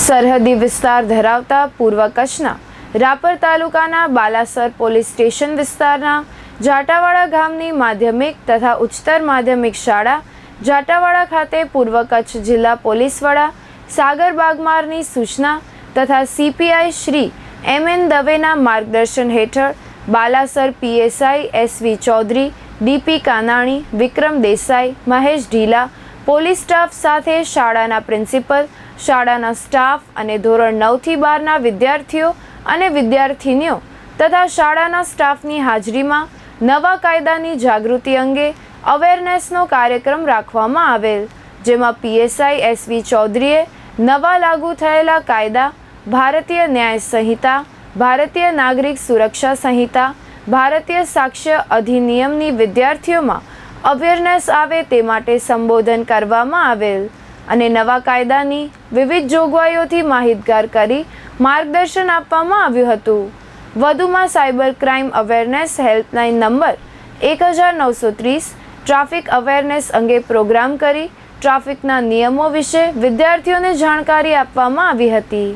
સરહદી વિસ્તાર ધરાવતા પૂર્વ કચ્છના રાપર તાલુકાના બાલાસર પોલીસ સ્ટેશન વિસ્તારના જાટાવાડા ગામની માધ્યમિક તથા ઉચ્ચતર માધ્યમિક શાળા જાટાવાડા ખાતે પૂર્વ કચ્છ જિલ્લા પોલીસ વડા સાગર બાગમારની સૂચના તથા સીપીઆઈ શ્રી એમ એન દવેના માર્ગદર્શન હેઠળ Balasar PSI SV Chaudhary, DP Kanani, Vikram Desai, Mahesh Dhila, police staff સાથે શાળાના પ્રિન્સિપલ શાળાના સ્ટાફ અને ધોરણ નવથી બારના વિદ્યાર્થીઓ અને વિદ્યાર્થિનીઓ તથા શાળાના સ્ટાફની હાજરીમાં નવા કાયદાની જાગૃતિ અંગે અવેરનેસનો કાર્યક્રમ રાખવામાં આવેલ, જેમાં પીએસઆઈ એસવી ચૌધરીએ નવા લાગુ થયેલા કાયદા, ભારતીય ન્યાય સંહિતા, ભારતીય નાગરિક સુરક્ષા સંહિતા, ભારતીય સાક્ષ્ય અધિનિયમની વિદ્યાર્થીઓમાં અવેરનેસ આવે તે માટે સંબોધન કરવામાં આવેલ. અને નવા કાયદાની વિવિધ જોગવાઈઓથી માહિતગાર કરી માર્ગદર્શન આપવામાં આવ્યું હતું. વધુમાં cyber crime awareness helpline number એક હજાર નવસો ત્રીસ, ટ્રાફિક અવેરનેસ અંગે પ્રોગ્રામ કરી ટ્રાફિકના નિયમો વિશે વિદ્યાર્થીઓને જાણકારી આપવામાં આવી હતી.